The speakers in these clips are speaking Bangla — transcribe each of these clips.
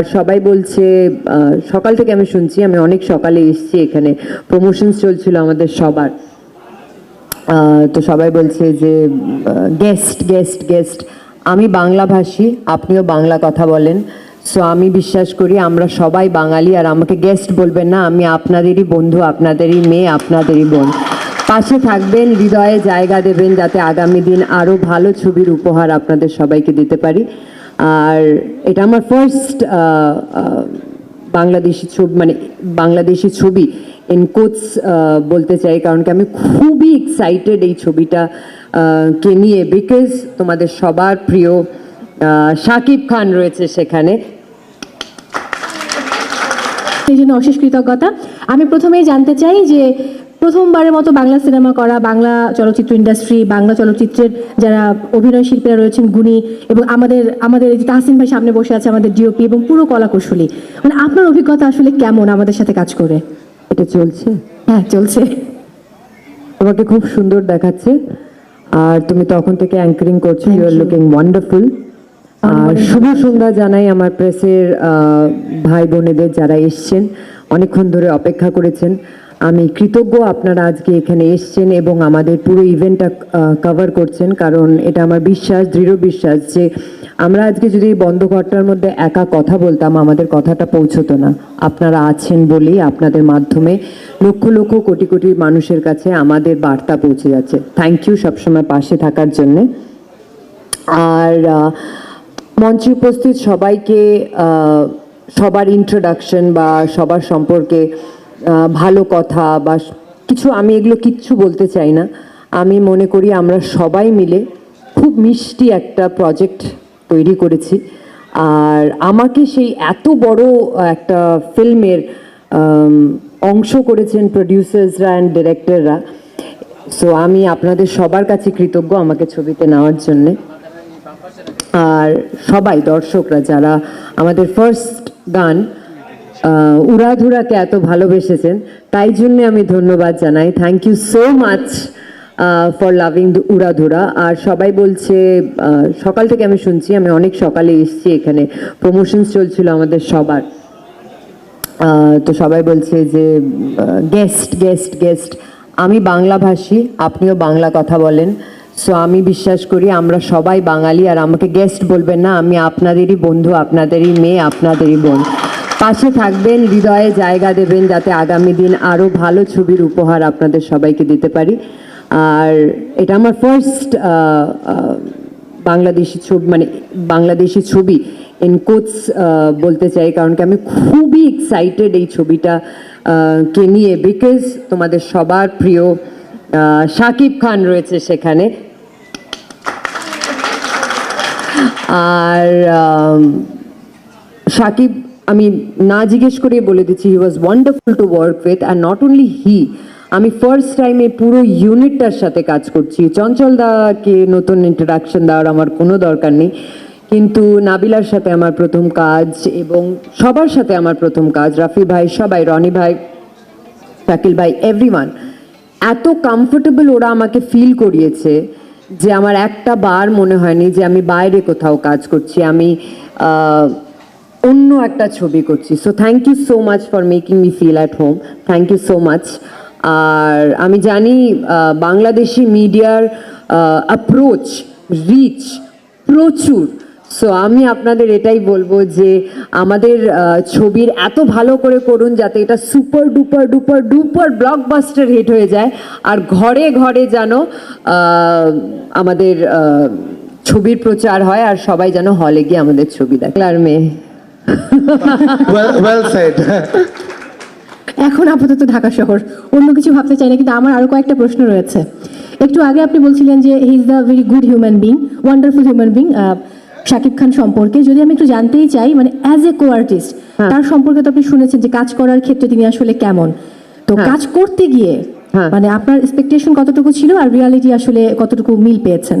সবাই বলছে সকাল থেকে আমি শুনছি, আমি অনেক সকালে এসেছি এখানে। প্রমোশনস চলছিল আমাদের সবার। তো সবাই বলছে যে গেস্ট গেস্ট গেস্ট আমি বাংলাভাষী, আপনিও বাংলা কথা বলেন। সো আমি বিশ্বাস করি আমরা সবাই বাঙালি, আর আমাকে গেস্ট বলবেন না, আমি আপনাদেরই বন্ধু, আপনাদেরই মেয়ে, আপনাদেরই বোন। পাশে থাকবেন, হৃদয়ে জায়গা দেবেন, যাতে আগামী দিন আরও ভালো ছবির উপহার আপনাদের সবাইকে দিতে পারি। আর এটা আমার ফার্স্ট বাংলাদেশি ছবি মানে বাংলাদেশি ছবি ইন কোটস বলতে চাই। কারণ কি আমি খুবই এক্সাইটেড এই ছবিটা কে নিয়ে? বিকজ তোমাদের সবার প্রিয় শাকিব খান রয়েছে সেখানে। সেই জন্য অশেষ কৃতজ্ঞতা। আমি প্রথমেই জানতে চাই যে প্রথমবারের মতো বাংলা সিনেমা করা বাংলা চলচ্চিত্র ইন্ডাস্ট্রি বাংলা চলচ্চিত্রের যারা অভিনয় শিল্পীরা রয়েছেন গুণী এবং আমাদের আমাদের এই যে তাহসিন ভাই সামনে বসে আছে আমাদের ডিওপি এবং পুরো কলাকুশলী মানে আপনার অভিজ্ঞতা আসলে কেমন আমাদের সাথে কাজ করে? এটা চলছে। হ্যাঁ চলছে। তোমাকে খুব সুন্দর দেখাচ্ছে। আর তুমি তখন থেকে অ্যাঙ্কারিং করছ ইউ আর লুকিং ওয়ান্ডারফুল আর শুভ সন্ধ্যা জানাই আমার প্রেসের ভাই বোনেদের যারা এসছেন অনেকক্ষণ ধরে অপেক্ষা করেছেন। আমি কৃতজ্ঞ আপনারা আজকে এখানে এসছেন এবং আমাদের পুরো ইভেন্টটা কভার করছেন, কারণ এটা আমার বিশ্বাস, দৃঢ় বিশ্বাস যে আমরা আজকে যদি এই বন্ধ ঘরটার মধ্যে একা কথা বলতাম, আমাদের কথাটা পৌঁছতো না। আপনারা আছেন বলেই আপনাদের মাধ্যমে লক্ষ লক্ষ কোটি কোটি মানুষের কাছে আমাদের বার্তা পৌঁছে যাচ্ছে। থ্যাংক ইউ সবসময় পাশে থাকার জন্যে। আর মঞ্চে উপস্থিত সবাইকে সবার ইন্ট্রোডাকশন বা সবার সম্পর্কে ভালো কথা বা কিছু আমি এগুলো কিচ্ছু বলতে চাই না। আমি মনে করি আমরা সবাই মিলে খুব মিষ্টি একটা প্রজেক্ট তৈরি করেছি। আর আমাকে সেই এত বড় একটা ফিল্মের অংশ করেছেন প্রডিউসার্সরা অ্যান্ড ডিরেক্টররা সো আমি আপনাদের সবার কাছে কৃতজ্ঞ আমাকে ছবিতে নেওয়ার জন্যে। আর সবাই, দর্শকরা যারা আমাদের ফার্স্ট গান উড়াধুরাকে এত ভালোবেসেছেন, তাই জন্য আমি ধন্যবাদ জানাই। Thank you so much for loving উড়াধুরা। আর সবাই বলছে সকাল থেকে আমি শুনছি, আমি অনেক সকালে এসেছি এখানে। প্রমোশনস চলছিল আমাদের সবার। তো সবাই বলছে যে গেস্ট গেস্ট গেস্ট আমি বাংলাভাষী, আপনিও বাংলা কথা বলেন। সো আমি বিশ্বাস করি আমরা সবাই বাঙালি, আর আমাকে গেস্ট বলবেন না, আমি আপনাদেরই বন্ধু, আপনাদেরই মেয়ে, আপনাদেরই বোন। পাশে থাকবেন, হৃদয়ে জায়গা দেবেন যাতে আগামী দিন আরও ভালো ছবির উপহার আপনাদের সবাইকে দিতে পারি। আর এটা আমার ফার্স্ট বাংলাদেশি ছবি মানে বাংলাদেশি ছবি কোটস বলতে চাই, কারণ কি আমি খুবই এক্সাইটেড এই ছবিটা কে নিয়ে বিকজ তোমাদের সবার প্রিয় শাকিব খান রয়েছে সেখানে। আর সাকিব আমি না জিজ্ঞেস করে বলে দিচ্ছি he was wonderful to work with and not only he আমি ফার্স্ট টাইমে পুরো ইউনিটটার সাথে কাজ করছি। চঞ্চল দাকে নতুন ইন্ট্রোডাকশন দেওয়ার আমার কোনো দরকার নেই। কিন্তু নাবিলার সাথে আমার প্রথম কাজ এবং সবার সাথে আমার প্রথম কাজ, রাফি ভাই, সবাই, রনি ভাই, শাকিল ভাই এভরিওয়ান এত কমফোর্টেবল ওরা আমাকে ফিল করিয়েছে যে আমার একটা বার মনে হয়নি যে আমি বাইরে কোথাও কাজ করছি। আমি অন্য একটা ছবি করছি। So thank you so much for making me feel at home thank you so much আর আমি জানি বাংলাদেশি মিডিয়ার অ্যাপ্রোচ রিচ প্রচুর। সো আমি আপনাদের এটাই বলব যে আমাদের ছবির এত ভালো করে করুন যাতে এটা super duper duper duper blockbuster hit হয়ে যায়। আর ঘরে ঘরে যেন আমাদের ছবির প্রচার হয় আর সবাই যেন হলে গিয়ে আমাদের ছবি দেখে। আর মেয়ে. এখন আপাতত ঢাকা শহর অন্য কিছু ভাবতে চাই না কিন্তু আমার আরও কয়েকটা প্রশ্ন রয়েছে একটু আগে আপনি বলছিলেন যে he is the very good human being wonderful human being Shakib Khan সম্পর্কে যদি আমি একটু জানতেই চাই মানে অ্যাজ এ কো আর্টিস্ট। তার সম্পর্কে তো আপনি শুনেছেন যে কাজ করার ক্ষেত্রে তিনি আসলে কেমন তো হ্যাঁ। কাজ করতে গিয়ে হ্যাঁ। মানে আপনার এক্সপেকটেশন কতটুকু ছিল আর রিয়ালিটি আসলে কতটুকু মিল পেয়েছেন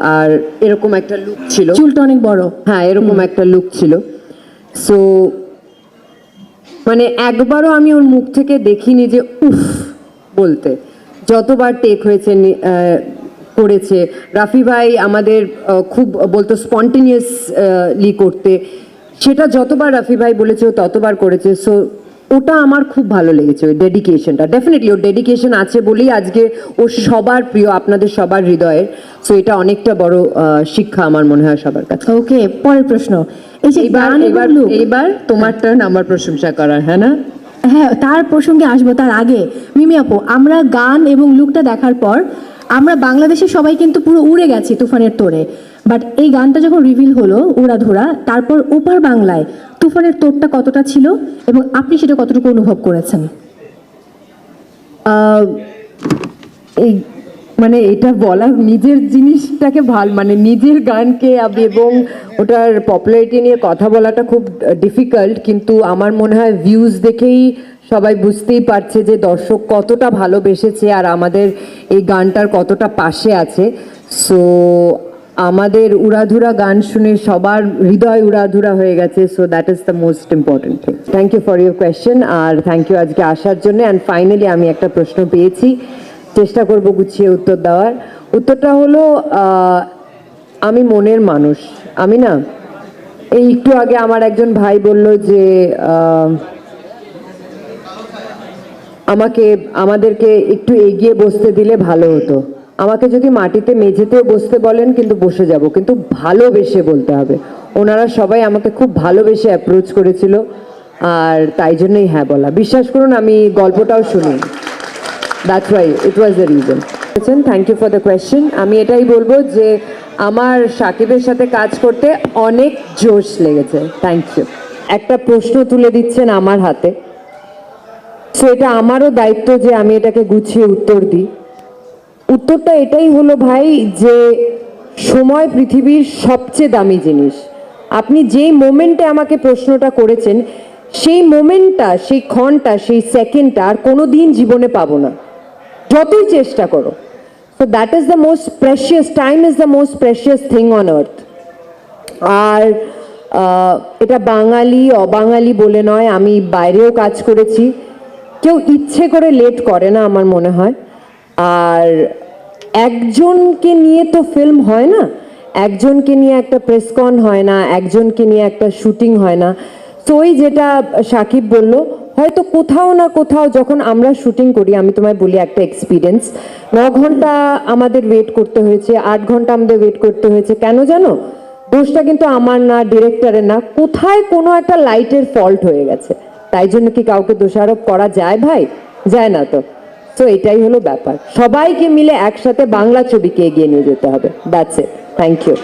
আর এরকম একটা লুক ছিল। চুলটা অনেক বড়। হ্যাঁ এরকম একটা লুক ছিল। সো মানে একবারও আমি ওর মুখ থেকে দেখিনি যে উফ বলতে। যতবার টেক হয়েছে করেছে। রাফি ভাই আমাদের খুব বলতো স্পন্টেনিয়াসলি করতে। সেটা যতবার রাফি ভাই বলেছে ততবার করেছে। সো ওটা আমার খুব ভালো লেগেছে ওই ডেডিকেশনটা ডেফিনেটলি ওর ডেডিকেশন আছে বলেই আজকে ও সবার প্রিয় আপনাদের সবার হৃদয়ের। সো এটা অনেকটা বড় শিক্ষা আমার মনে হয় সবার কাছে। ওকে পরের প্রশ্ন। এই যে এবার গান তোমার টার্ন আমার প্রশংসা করার হ্যাঁ না? হ্যাঁ তার প্রসঙ্গে আসব তার আগে। মিমি আপু আমরা গান এবং লুকটা দেখার পর আমরা বাংলাদেশের সবাই কিন্তু পুরো উড়ে গেছি তুফানের তোড়ে বাট এই গানটা যখন রিভিল হলো উড়াধুরা, তারপর ওপার বাংলায় তুফানের তোড়টা কতটা ছিল এবং আপনি সেটা কতটুকু অনুভব করেছেন? এই মানে এটা বলা নিজের জিনিসটাকে ভালো মানে নিজের গানকে এবং ওটার পপুলারিটি নিয়ে কথা বলাটা খুব ডিফিকাল্ট কিন্তু আমার মনে হয় ভিউজ দেখেই সবাই বুঝতেই পারছে যে দর্শক কতটা ভালোবেসেছে আর আমাদের এই গানটার কতটা পাশে আছে। সো আমাদের উড়াধুরা গান শুনে সবার হৃদয় উড়াধুরা হয়ে গেছে so that is the most important thing thank you for your question R thank you আজকে আসার জন্য অ্যান্ড ফাইনালি আমি একটা প্রশ্ন পেয়েছি, চেষ্টা করব গুছিয়ে উত্তর দেওয়ার। উত্তরটা হলো আমি মনের মানুষ, আমি না, এই একটু আগে আমার একজন ভাই বলল যে আমাকে, আমাদেরকে একটু এগিয়ে বসতে দিলে ভালো হতো। আমাকে যদি মাটিতে মেঝেতেও বসতে বলেন, কিন্তু বসে যাব। কিন্তু ভালোবেসে বলতে হবে। ওনারা সবাই আমাকে খুব ভালোবেসে অ্যাপ্রোচ করেছিল, আর তাই জন্যই হ্যাঁ বলা। বিশ্বাস করুন, আমি গল্পটাও শুনি। That's why it was the reason thank you for the question আমি এটাই বলব যে, আমার সাকিবের সাথে কাজ করতে অনেক জোশ লেগেছে। থ্যাংক ইউ একটা প্রশ্ন তুলে দিচ্ছেন আমার হাতে। সো এটা আমারও দায়িত্ব যে আমি এটাকে গুছিয়ে উত্তর দিই। উত্তরটা এটাই হলো ভাই যে সময় পৃথিবীর সবচেয়ে দামি জিনিস। আপনি যেই মোমেন্টে আমাকে প্রশ্নটা করেছেন, সেই মোমেন্টটা, সেই ক্ষণটা, সেই সেকেন্ডটা আর কোনো দিন জীবনে পাবো না। যতই চেষ্টা করো। So that is the most precious time is the most precious thing on earth আর এটা বাঙালি, অবাঙালি বলে নয়, আমি বাইরেও কাজ করেছি। কেউ ইচ্ছে করে লেট করে না আমার মনে হয়। আর একজনকে নিয়ে তো ফিল্ম হয় না। একজনকে নিয়ে একটা প্রেসকন হয় না, একজনকে নিয়ে একটা শুটিং হয় না। তো ওই যেটা সাকিব বলল, হয়তো কোথাও না কোথাও যখন আমরা শুটিং করি, আমি তোমায় বলি একটা এক্সপিরিয়েন্স ন ঘণ্টা আমাদের ওয়েট করতে হয়েছে, আট ঘণ্টা আমাদের ওয়েট করতে হয়েছে। কেন জানো? দোষটা কিন্তু আমার না ডিরেক্টরের না। কোথায় কোনো একটা লাইটের ফল্ট হয়ে গেছে। তাই জন্য কি কাউকে দোষারোপ করা যায় ভাই? যায় না তো। তো এটাই হলো ব্যাপার। সবাইকে মিলে একসাথে বাংলা ছবিকে এগিয়ে নিয়ে যেতে হবে। That's it thank you